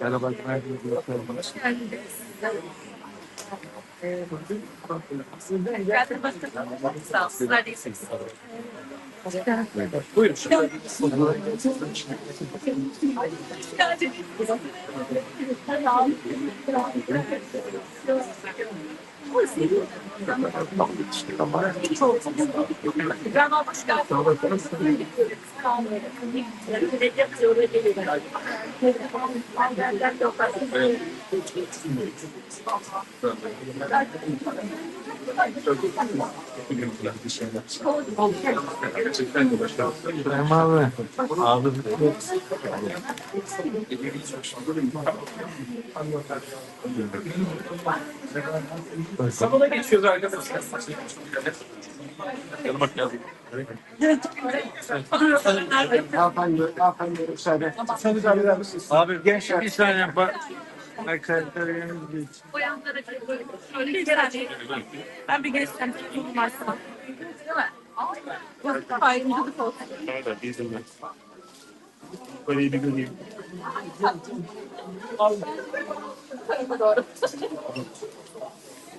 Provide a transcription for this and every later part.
Merhaba. Sağ ol. Sizler de iyisiniz. Buyurun. Grandma hoş geldin. İbrahim abi. Salona geçiyoruz arkadaşlar. Yanıma geldik. Hanımefendi, hanımefendi müsaade. Abi gençler bir saniye bak. Yanımız geç. Boyanlara şöyle geçelim. Ben bir geçsem. Varsa. Değil mi? Ayrımcılık olsun. Nerede? Bizim de. Böyle bir göreyim. Doğru.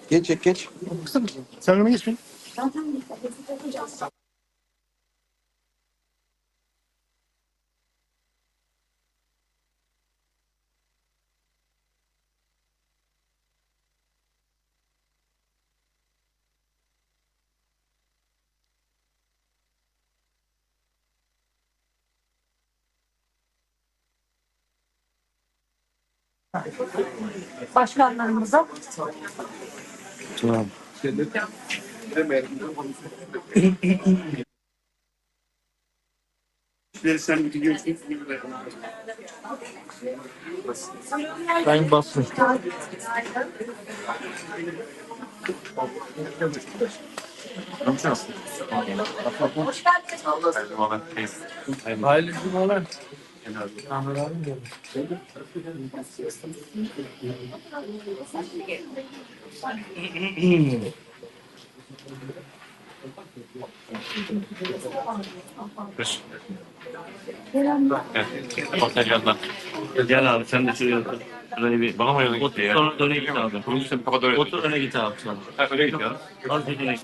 Geç, geç, geç. Sen önüme geç. Başkanlarımıza Tamam. Sen. Ben basın. hoş geldiniz. Ailecim olan. Gel abi sen de şuraya otur. Şuraya bir bana mı öne git ya? Sonra öne git abi. Kafa. Otur öne git abi sen. Ha, öyle gidiyor. Bir öne git.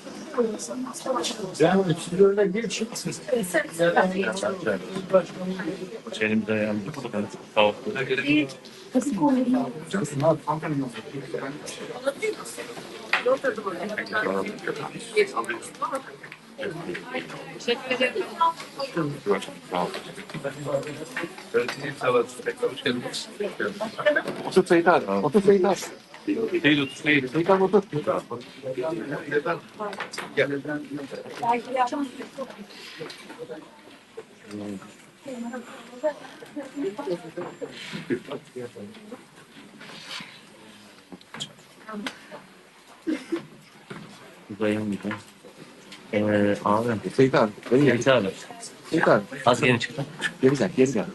abi hoş geldin. Elimize ayağımıza Sağ ol. Teşekkür ederim. Otur Seyit abi. Otur Seyit abi. Otur. Değil. Seyit abi otur. Uzayalım bir tane. Ee, abi. Seyit abi. Gel. Geç abi. Seyit abi. Az geri çıktı. Geri gel, geri gel.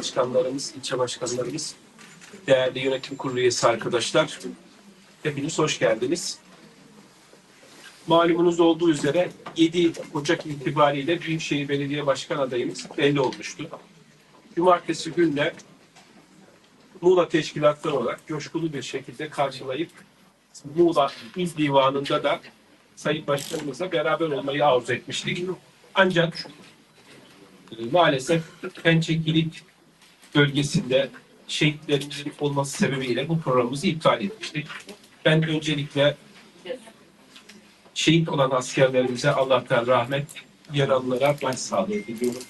Başkanlarımız, ilçe başkanlarımız, değerli yönetim kurulu üyesi arkadaşlar. Hepiniz hoş geldiniz. Malumunuz olduğu üzere 7 Ocak itibariyle Büyükşehir Belediye Başkan adayımız belli olmuştu. Cumartesi günde Muğla teşkilatları olarak coşkulu bir şekilde karşılayıp Muğla İl Divanı'nda da Sayın Başkanımızla beraber olmayı arzu etmiştik. Ancak e, maalesef Pençe Kilit bölgesinde şehitlerin olması sebebiyle bu programımızı iptal etmiştik. Ben öncelikle şehit olan askerlerimize Allah'tan rahmet, yaralılara başsağlığı diliyorum.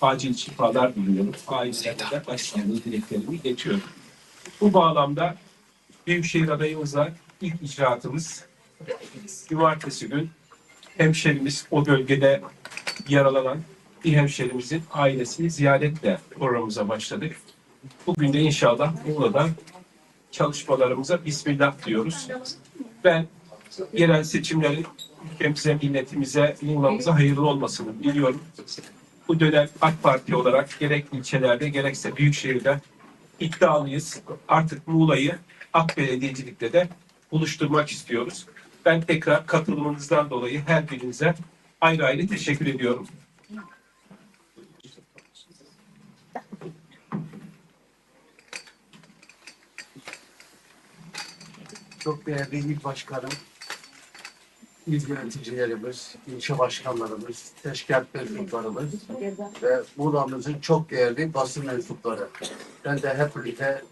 Acil şifalar diliyorum. Ailelerine başsağlığı dileklerimi iletiyorum. Bu bağlamda Büyükşehir adayımızla ilk icraatımız cumartesi gün hemşerimiz o bölgede yaralanan bir hemşerimizin ailesini ziyaretle programımıza başladık. Bugün de inşallah Muğla'da çalışmalarımıza Bismillah diyoruz. Ben yerel seçimlerin ülkemize, milletimize, Muğla'mıza hayırlı olmasını diliyorum. Bu dönem AK Parti olarak gerek ilçelerde gerekse büyükşehirde iddialıyız. Artık Muğla'yı AK Belediyecilikte de buluşturmak istiyoruz. Ben tekrar katılımınızdan dolayı her birinize ayrı ayrı teşekkür ediyorum. Çok değerli il başkanım, il yöneticilerimiz, ilçe başkanlarımız, teşkilat mensuplarımız ve Muğla'mızın çok değerli basın mensupları. Ben de hep birlikte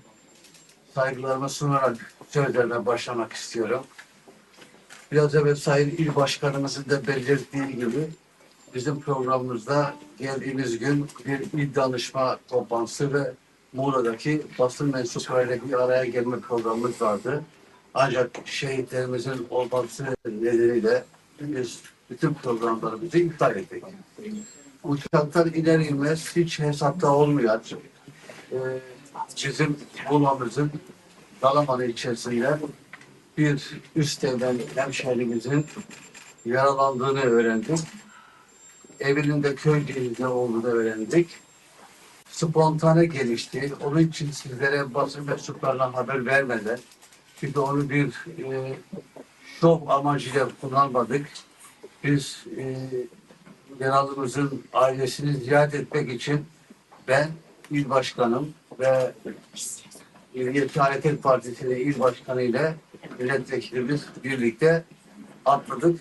saygılarımı sunarak sözlerime başlamak istiyorum. Biraz evvel Sayın İl Başkanımızın da belirttiği gibi bizim programımızda geldiğimiz gün bir il danışma toplantısı ve Muğla'daki basın mensuplarıyla bir araya gelme programımız vardı. Ancak şehitlerimizin olması nedeniyle biz bütün programlarımızı iptal ettik. Uçaktan iner inmez hiç hesapta olmayan e, bizim bulmamızın Dalaman ilçesinde bir üst evden hemşehrimizin yaralandığını öğrendik. Evinin de köy değilinde olduğunu öğrendik. Spontane gelişti. Onun için sizlere basın mensuplarına haber vermeden çünkü onu bir e, şov amacıyla kullanmadık. Biz e, Genelimizin ailesini ziyaret etmek için ben il başkanım ve Milliyetçi Hareket Partisi'nin il başkanı ile milletvekilimiz birlikte atladık.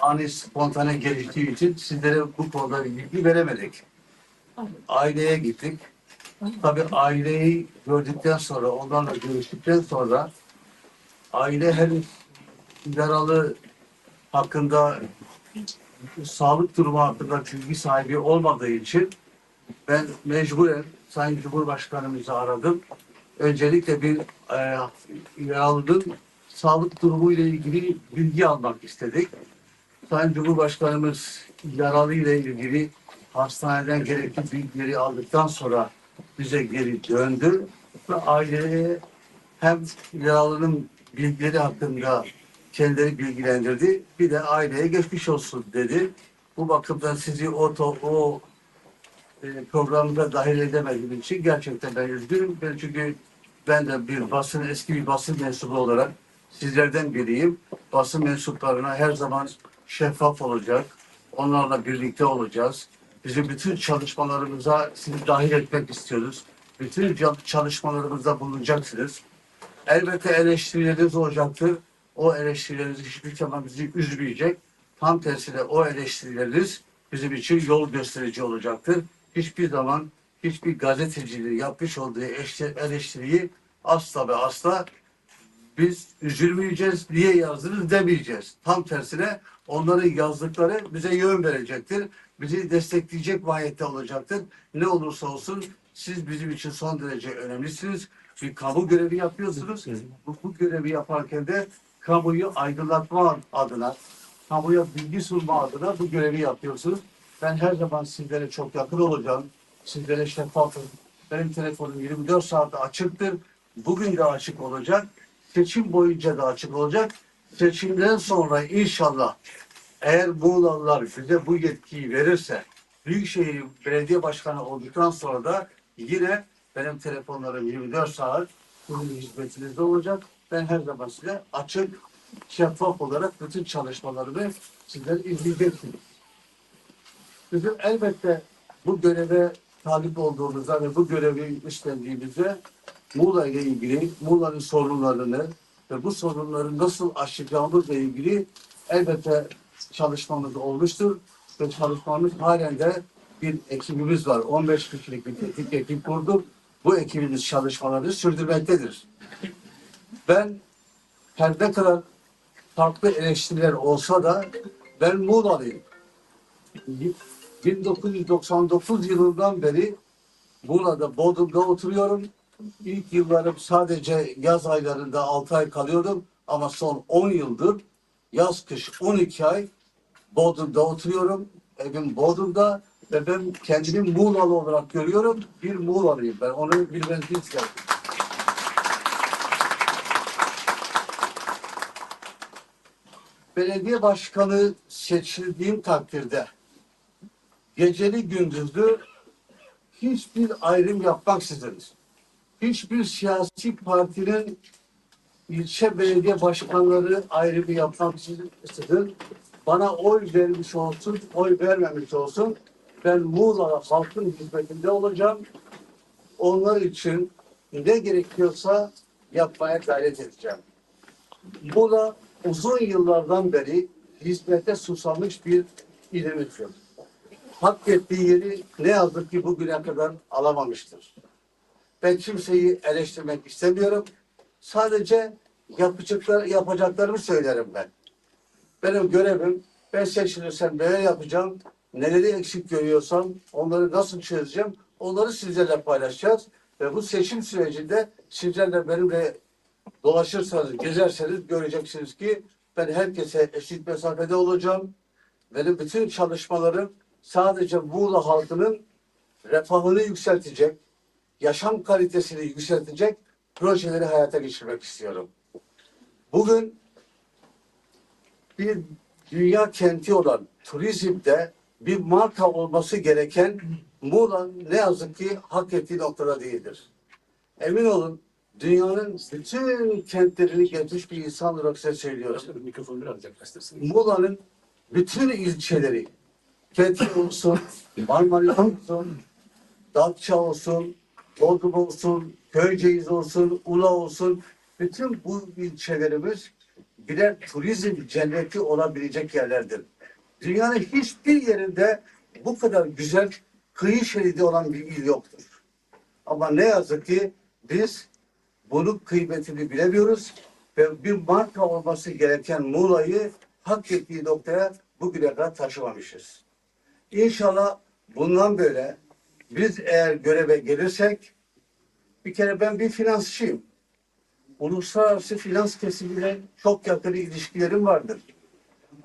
Ani spontane geliştiği için sizlere bu konuda bilgi veremedik. Aileye gittik. Tabii aileyi gördükten sonra, onlarla görüştükten sonra aile henüz yaralı hakkında sağlık durumu hakkında bilgi sahibi olmadığı için ben mecburen Sayın Cumhurbaşkanımızı aradım. Öncelikle bir e, yaralının sağlık durumu ile ilgili bilgi almak istedik. Sayın Cumhurbaşkanımız yaralı ile ilgili hastaneden gerekli bilgileri aldıktan sonra bize geri döndü ve aileye hem yaralının bilgileri hakkında kendileri bilgilendirdi. Bir de aileye geçmiş olsun dedi. Bu bakımdan sizi o, to- o e, programda dahil edemediğim için gerçekten ben üzgünüm. Ben çünkü ben de bir basın, eski bir basın mensubu olarak sizlerden biriyim. Basın mensuplarına her zaman şeffaf olacak. Onlarla birlikte olacağız. Bizim bütün çalışmalarımıza sizi dahil etmek istiyoruz. Bütün çalışmalarımızda bulunacaksınız. Elbette eleştirileriniz olacaktır. O eleştirileriniz hiçbir zaman bizi üzmeyecek. Tam tersine o eleştirileriniz bizim için yol gösterici olacaktır. Hiçbir zaman hiçbir gazetecinin yapmış olduğu eleştiriyi asla ve asla biz üzülmeyeceğiz, niye yazdınız demeyeceğiz. Tam tersine onların yazdıkları bize yön verecektir. Bizi destekleyecek mahiyette olacaktır. Ne olursa olsun siz bizim için son derece önemlisiniz. Bir kamu görevi yapıyorsunuz. Bu, bu görevi yaparken de kamuyu aydınlatma adına, kamuya bilgi sunma adına bu görevi yapıyorsunuz. Ben her zaman sizlere çok yakın olacağım. Sizlere şeffafım. Benim telefonum 24 saat açıktır. Bugün de açık olacak. Seçim boyunca da açık olacak. Seçimden sonra inşallah eğer Muğlalılar bize bu yetkiyi verirse Büyükşehir Belediye Başkanı olduktan sonra da yine benim telefonlarım 24 saat bunun hizmetinizde olacak. Ben her zaman size açık, şeffaf olarak bütün çalışmalarımı sizden izleyeceksiniz. Bizim elbette bu göreve talip olduğumuzda ve bu görevi üstlendiğimizde Muğla ile ilgili Muğla'nın sorunlarını ve bu sorunları nasıl aşacağımızla ilgili elbette çalışmamız olmuştur ve çalışmamız halen de bir ekibimiz var. 15 kişilik bir teknik ekip kurduk. Bu ekibimiz çalışmalarını sürdürmektedir. Ben her ne kadar farklı eleştiriler olsa da ben Muğla'lıyım. 1999 yılından beri Muğla'da Bodrum'da oturuyorum. İlk yıllarım sadece yaz aylarında 6 ay kalıyordum ama son 10 yıldır yaz kış 12 ay Bodrum'da oturuyorum. Evim Bodrum'da ve ben kendimi Muğlalı olarak görüyorum. Bir Muğlalıyım ben. Onu bilmenizi isterim. Belediye başkanı seçildiğim takdirde geceli gündüzlü hiçbir ayrım yapmaksızın hiçbir siyasi partinin ilçe belediye başkanları ayrımı yapmaksızın bana oy vermiş olsun, oy vermemiş olsun ben Muğla halkın hizmetinde olacağım. Onlar için ne gerekiyorsa yapmaya gayret edeceğim. Muğla uzun yıllardan beri hizmete susamış bir ilimizdir. Hak ettiği yeri ne yazık ki bugüne kadar alamamıştır. Ben kimseyi eleştirmek istemiyorum. Sadece yapacaklar, yapacaklarımı söylerim ben. Benim görevim ben seçilirsem neler yapacağım, neleri eksik görüyorsam onları nasıl çözeceğim, onları sizlerle paylaşacağız. Ve bu seçim sürecinde sizlerle benimle dolaşırsanız, gezerseniz göreceksiniz ki ben herkese eşit mesafede olacağım. Benim bütün çalışmalarım sadece Muğla halkının refahını yükseltecek, yaşam kalitesini yükseltecek projeleri hayata geçirmek istiyorum. Bugün bir dünya kenti olan turizmde bir marka olması gereken Muğla ne yazık ki hak ettiği noktada değildir. Emin olun dünyanın bütün kentlerini gezmiş bir insan olarak size söylüyorum. Mikrofonu biraz yaklaştırsın. Muğla'nın bütün ilçeleri, Fethiye olsun, Marmaris olsun, Datça olsun, Bodrum olsun, Köyceğiz olsun, Ula olsun, bütün bu ilçelerimiz birer turizm cenneti olabilecek yerlerdir. Dünyanın hiçbir yerinde bu kadar güzel kıyı şeridi olan bir il yoktur. Ama ne yazık ki biz bunun kıymetini bilemiyoruz ve bir marka olması gereken Muğla'yı hak ettiği noktaya bugüne kadar taşımamışız. İnşallah bundan böyle biz eğer göreve gelirsek bir kere ben bir finansçıyım. Uluslararası finans kesimiyle çok yakın ilişkilerim vardır.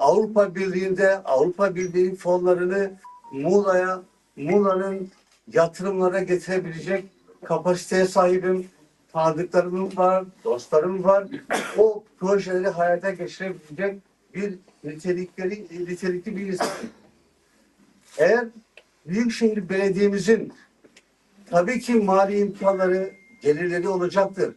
Avrupa Birliği'nde Avrupa Birliği fonlarını Muğla'ya, Muğla'nın yatırımlara getirebilecek kapasiteye sahibim. Tanıdıklarım var, dostlarım var. O projeleri hayata geçirebilecek bir nitelikleri, nitelikli bir insan. Eğer Büyükşehir Belediye'mizin tabii ki mali imkanları, gelirleri olacaktır.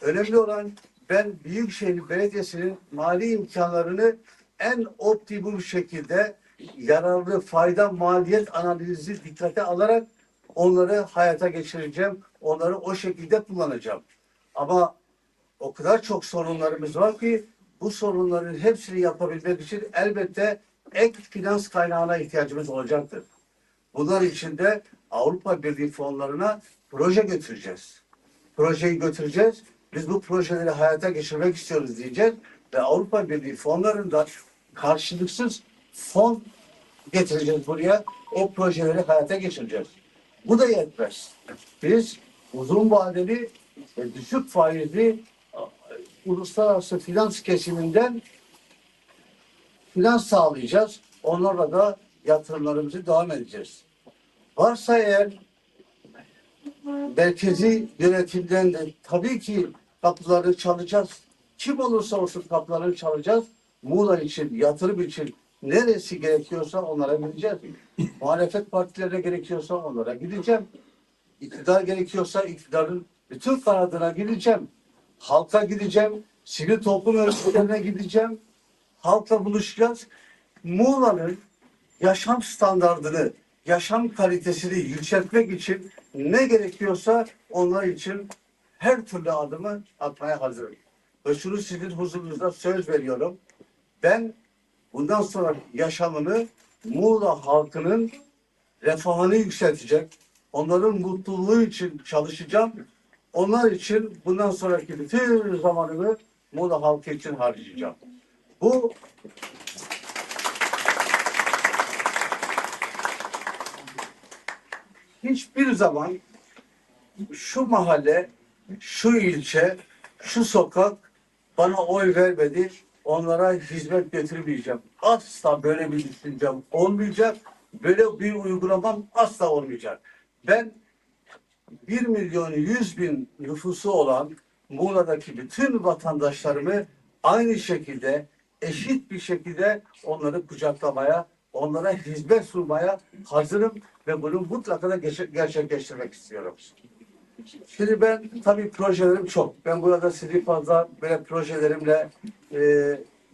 Önemli olan ben Büyükşehir Belediyesi'nin mali imkanlarını en optimum şekilde yararlı fayda maliyet analizi dikkate alarak onları hayata geçireceğim. Onları o şekilde kullanacağım. Ama o kadar çok sorunlarımız var ki bu sorunların hepsini yapabilmek için elbette ek finans kaynağına ihtiyacımız olacaktır. Bunlar için de Avrupa Birliği fonlarına proje götüreceğiz. Projeyi götüreceğiz. Biz bu projeleri hayata geçirmek istiyoruz diyeceğiz. Ve Avrupa Birliği fonlarında karşılıksız fon getireceğiz buraya. O projeleri hayata geçireceğiz. Bu da yetmez. Biz uzun vadeli ve düşük faizli e, uluslararası finans kesiminden finans sağlayacağız. Onlarla da yatırımlarımızı devam edeceğiz. Varsa eğer merkezi yönetimden de tabii ki kapıları çalacağız. Kim olursa olsun kapıları çalacağız. Muğla için, yatırım için neresi gerekiyorsa onlara gideceğiz. Muhalefet partilerine gerekiyorsa onlara gideceğim. İktidar gerekiyorsa iktidarın bütün kanadına gideceğim. Halka gideceğim. Sivil toplum örgütlerine gideceğim. Halkla buluşacağız. Muğla'nın yaşam standartını, yaşam kalitesini yükseltmek için ne gerekiyorsa onlar için her türlü adımı atmaya hazırım. Ve şunu sizin huzurunuzda söz veriyorum. Ben bundan sonra yaşamını Muğla halkının refahını yükseltecek, onların mutluluğu için çalışacağım. Onlar için bundan sonraki bütün zamanımı Muğla halkı için harcayacağım. Bu hiçbir zaman şu mahalle, şu ilçe, şu sokak bana oy vermedi. Onlara hizmet getirmeyeceğim. Asla böyle bir düşüncem olmayacak. Böyle bir uygulamam asla olmayacak. Ben 1 milyon 100 bin nüfusu olan Muğla'daki bütün vatandaşlarımı aynı şekilde eşit bir şekilde onları kucaklamaya, onlara hizmet sunmaya hazırım ve bunu mutlaka da gerçe- gerçekleştirmek istiyorum. Şimdi ben tabii projelerim çok. Ben burada sizi fazla böyle projelerimle e,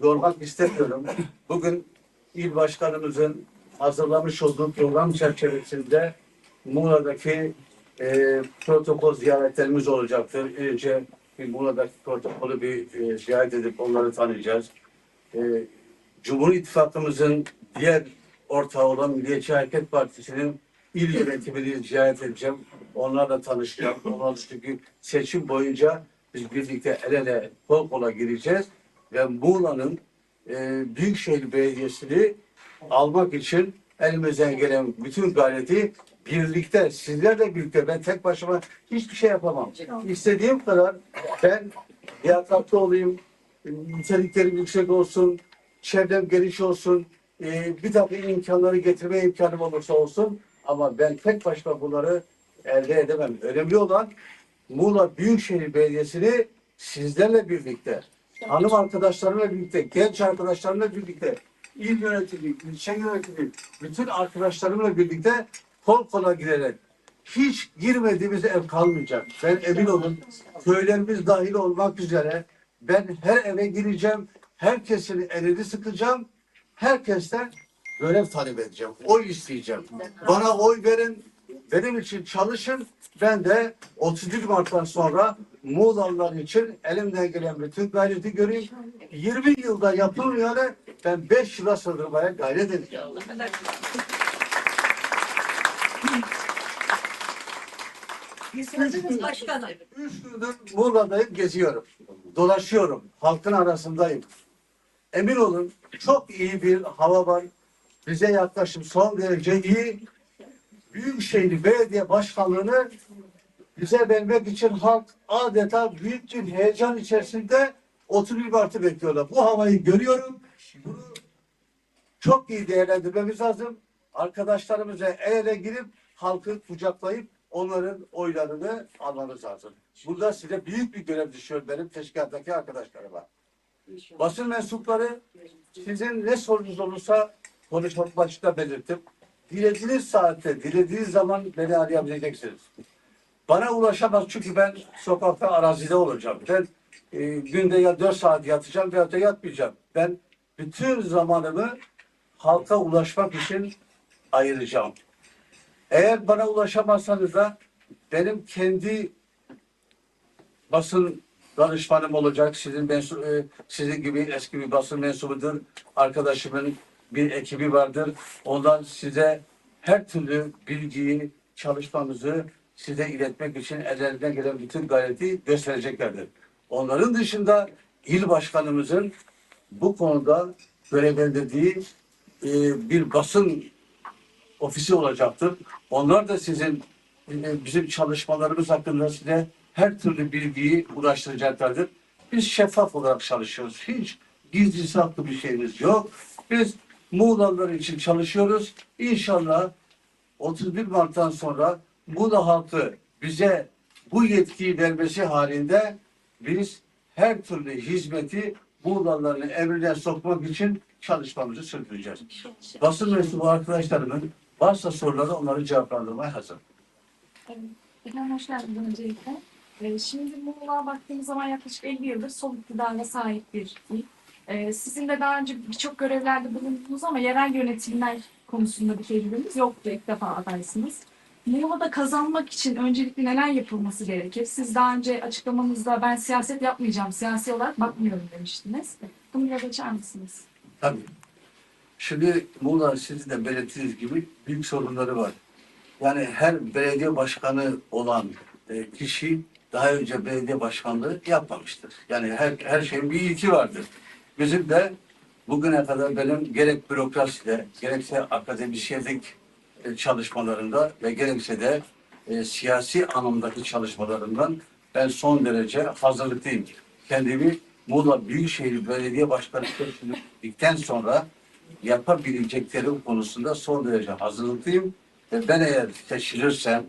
yormak istemiyorum. Bugün il başkanımızın hazırlamış olduğu program çerçevesinde Muğla'daki e, protokol ziyaretlerimiz olacaktır. Bir Muğla'daki protokolü bir e, ziyaret edip onları tanıyacağız. E, Cumhur İttifakımızın diğer ortağı olan Milliyetçi Hareket Partisi'nin il yönetimini ziyaret edeceğim. Onlarla tanışacağım. Onlar çünkü seçim boyunca biz birlikte el ele kol kola gireceğiz ve Muğla'nın e, Büyükşehir Belediyesi'ni almak için elimizden gelen bütün gayreti birlikte, sizlerle birlikte ben tek başıma hiçbir şey yapamam. İstediğim kadar ben liyakatlı olayım, niteliklerim yüksek olsun, çevrem geniş olsun, e, bir takım imkanları getirme imkanım olursa olsun ama ben tek başıma bunları elde edemem. Önemli olan Muğla Büyükşehir Belediyesi'ni sizlerle birlikte, hanım arkadaşlarımla birlikte, genç arkadaşlarımla birlikte, il yönetimi, ilçe yönetimi, bütün arkadaşlarımla birlikte kol kola girerek hiç girmediğimiz ev kalmayacak. Ben emin olun köylerimiz dahil olmak üzere ben her eve gireceğim. Herkesin elini sıkacağım. Herkesten görev talep edeceğim. Oy isteyeceğim. Bana oy verin. Benim için çalışın. Ben de 31 Mart'tan sonra Muğla'lılar için elimden gelen bütün gayreti göreyim. 20 yılda yapılmayanı ben 5 yıla sığdırmaya gayret edeceğim. Hizmetiniz başkanım. Üç gündür Muğla'dayım, geziyorum. Dolaşıyorum, halkın arasındayım. Emin olun çok iyi bir hava var. Bize yaklaşım son derece iyi. Büyükşehir Belediye Başkanlığı'nı bize vermek için halk adeta büyük bir heyecan içerisinde 31 Mart'ı bekliyorlar. Bu havayı görüyorum. Bunu çok iyi değerlendirmemiz lazım. Arkadaşlarımıza el ele girip halkı kucaklayıp onların oylarını almamız lazım. Burada size büyük bir görev düşüyor benim teşkilattaki arkadaşlarıma. Basın mensupları sizin ne sorunuz olursa konuşmak başta belirtip dilediğiniz saatte, dilediğiniz zaman beni arayabileceksiniz. Bana ulaşamaz çünkü ben sokakta arazide olacağım. Ben e, günde ya 4 saat yatacağım veya da yatmayacağım. Ben bütün zamanımı halka ulaşmak için ayıracağım. Eğer bana ulaşamazsanız da benim kendi basın danışmanım olacak. Sizin mensu, e, sizin gibi eski bir basın mensubudur. Arkadaşımın bir ekibi vardır. Ondan size her türlü bilgiyi, çalışmamızı size iletmek için ellerinden gelen bütün gayreti göstereceklerdir. Onların dışında il başkanımızın bu konuda görevlendirdiği e, bir basın ofisi olacaktır. Onlar da sizin e, bizim çalışmalarımız hakkında size her türlü bilgiyi ulaştıracaklardır. Biz şeffaf olarak çalışıyoruz. Hiç gizli saklı bir şeyimiz yok. Biz Muğla'lılar için çalışıyoruz. İnşallah 31 Mart'tan sonra Muğla halkı bize bu yetkiyi vermesi halinde biz her türlü hizmeti Muğla'lıların emrine sokmak için çalışmamızı sürdüreceğiz. Basın mensubu arkadaşlarımın varsa soruları onları cevaplandırmaya hazır. Efendim hoş geldiniz öncelikle. Ee, şimdi Muğla'ya baktığımız zaman yaklaşık 50 yıldır sol iktidara sahip bir il. Ee, sizin de daha önce birçok görevlerde bulundunuz ama yerel yönetimler konusunda bir tecrübeniz yoktu. İlk defa adaysınız. Muğla'da kazanmak için öncelikle neler yapılması gerekir? Siz daha önce açıklamanızda ben siyaset yapmayacağım, siyasi olarak bakmıyorum demiştiniz. Bunu biraz açar mısınız? Tabii. Şimdi Muğla sizin de belirttiğiniz gibi büyük sorunları var. Yani her belediye başkanı olan e, kişi daha önce belediye başkanlığı yapmamıştır. Yani her, her şeyin bir ilki vardır. Bizim de bugüne kadar benim gerek bürokraside, gerekse akademisyenlik e, çalışmalarında ve gerekse de e, siyasi anlamdaki çalışmalarından ben son derece hazırlıklıyım. Kendimi Muğla Büyükşehir Belediye Başkanı seçildikten sonra yapabileceklerim konusunda son derece hazırlıklıyım. Ve ben eğer seçilirsem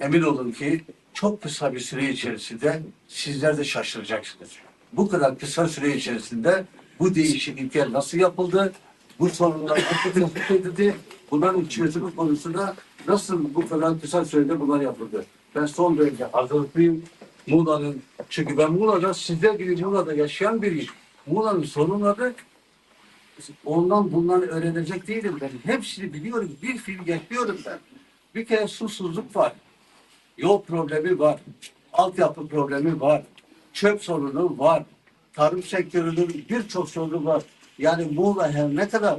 emin olun ki çok kısa bir süre içerisinde sizler de şaşıracaksınız. Bu kadar kısa süre içerisinde bu değişiklikler nasıl yapıldı? Bu sorunlar nasıl tespit edildi? Bunların çözümü konusunda nasıl bu kadar kısa sürede bunlar yapıldı? Ben son derece hazırlıklıyım. Muğla'nın, çünkü ben Muğla'da sizler gibi Muğla'da yaşayan biriyim. Muğla'nın sorunları ondan bundan öğrenecek değilim ben. Hepsini biliyorum. Bir film yapıyorum ben. Bir kere susuzluk var. Yol problemi var. Altyapı problemi var. Çöp sorunu var. Tarım sektörünün birçok sorunu var. Yani Muğla her ne kadar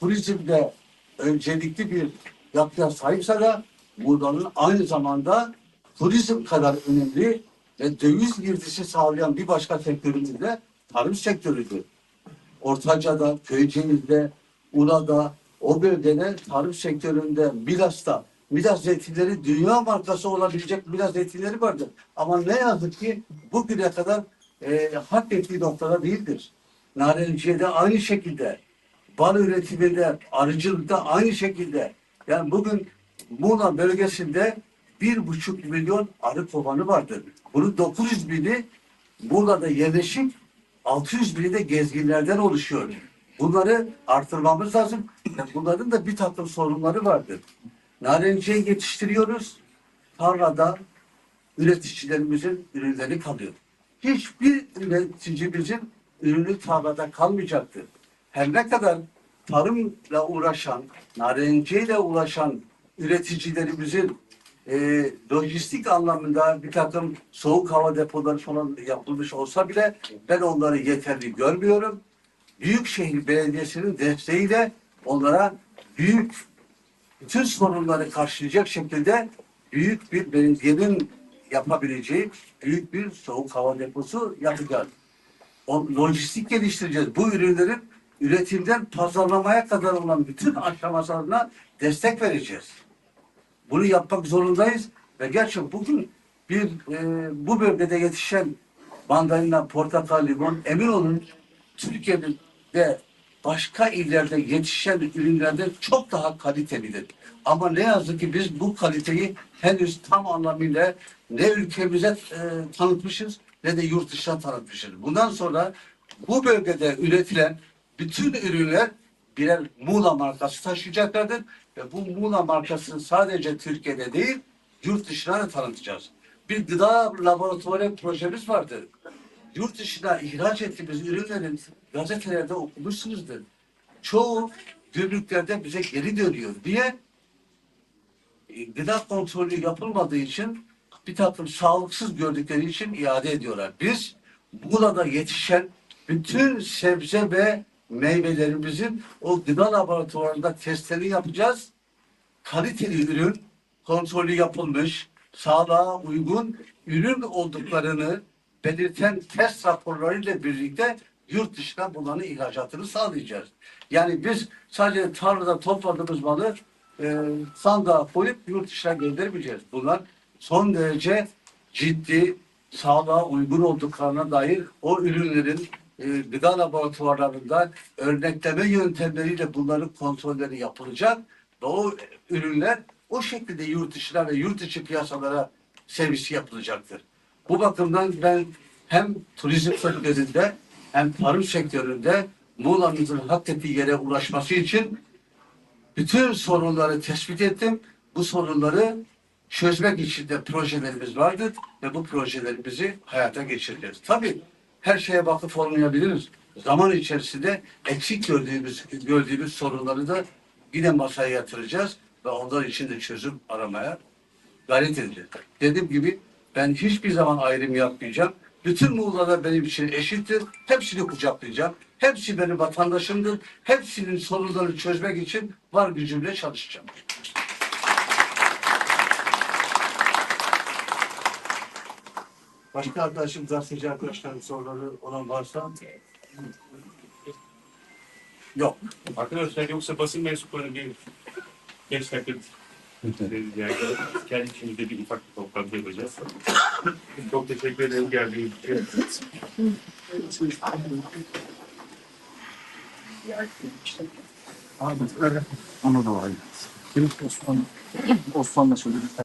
turizmde öncelikli bir yapıya sahipse de Muğla'nın aynı zamanda turizm kadar önemli ve döviz girdisi sağlayan bir başka sektörümüz de tarım sektörüdür. Ortaca'da, Köyceğiz'de, Ura'da, o bölgede tarım sektöründe, Milas'ta, Milas zeytinleri dünya markası olabilecek Milas zeytinleri vardır. Ama ne yazık ki bugüne kadar e, hak ettiği noktada değildir. Narenciye'de aynı şekilde, bal üretiminde, arıcılıkta aynı şekilde. Yani bugün Muğla bölgesinde bir buçuk milyon arı kovanı vardır. Bunun 900 bini Muğla'da yerleşik 600 bini de gezginlerden oluşuyor. Bunları artırmamız lazım. Bunların da bir takım sorunları vardır. Narenciye yetiştiriyoruz. Tarlada üreticilerimizin ürünleri kalıyor. Hiçbir üreticimizin ürünü tarlada kalmayacaktır. Her ne kadar tarımla uğraşan, narenciyeyle uğraşan üreticilerimizin e, lojistik anlamında bir takım soğuk hava depoları falan yapılmış olsa bile ben onları yeterli görmüyorum. Büyükşehir Belediyesi'nin desteğiyle onlara büyük bütün sorunları karşılayacak şekilde büyük bir belediyenin yapabileceği büyük bir soğuk hava deposu yapacağız. O, lojistik geliştireceğiz. Bu ürünlerin üretimden pazarlamaya kadar olan bütün aşamalarına destek vereceğiz. Bunu yapmak zorundayız ve gerçekten bugün bir e, bu bölgede yetişen mandalina, portakal, limon emin olun Türkiye'nin de başka illerde yetişen ürünlerden çok daha kalitelidir. Ama ne yazık ki biz bu kaliteyi henüz tam anlamıyla ne ülkemize e, tanıtmışız ne de yurt dışına tanıtmışız. Bundan sonra bu bölgede üretilen bütün ürünler birer Muğla markası taşıyacaklardır. Ve bu Muğla markasını sadece Türkiye'de değil, yurt dışına da tanıtacağız. Bir gıda laboratuvarı projemiz vardı. Yurt dışına ihraç ettiğimiz ürünlerin gazetelerde okumuşsunuzdur. Çoğu gümrüklerde bize geri dönüyor. Niye? E, Gıda kontrolü yapılmadığı için bir takım sağlıksız gördükleri için iade ediyorlar. Biz Muğla'da yetişen bütün sebze ve meyvelerimizin o gıda laboratuvarında testlerini yapacağız. Kaliteli ürün, kontrolü yapılmış, sağlığa uygun ürün olduklarını belirten test raporlarıyla birlikte yurt dışına bunların ihracatını sağlayacağız. Yani biz sadece tarlada topladığımız malı e, sandığa koyup yurt dışına göndermeyeceğiz. Bunlar son derece ciddi, sağlığa uygun olduklarına dair o ürünlerin e, gıda laboratuvarlarında örnekleme yöntemleriyle bunların kontrolleri yapılacak ve o ürünler o şekilde yurt dışına ve yurt içi piyasalara servisi yapılacaktır. Bu bakımdan ben hem turizm sektöründe hem tarım sektöründe Muğla'mızın hak ettiği yere ulaşması için bütün sorunları tespit ettim. Bu sorunları çözmek için de projelerimiz vardır ve bu projelerimizi hayata geçireceğiz. Tabii her şeye vakıf olmayabiliriz. Zaman içerisinde eksik gördüğümüz gördüğümüz sorunları da yine masaya yatıracağız ve onlar için de çözüm aramaya gayret edeceğiz. Dediğim gibi ben hiçbir zaman ayrım yapmayacağım. Bütün Muğla'da benim için eşittir. Hepsini kucaklayacağım. Hepsi benim vatandaşımdır. Hepsinin sorunlarını çözmek için var gücümle çalışacağım. Başka arkadaşım, gazeteci arkadaşlarım soruları olan varsa yok. Arkadaşlar yoksa basın mensupları bir genç Yani kendi içimizde bir ufak bir toplantı yapacağız. Çok teşekkür ederim geldiğiniz için. Onu da var. Osman, Osman'la söyledik.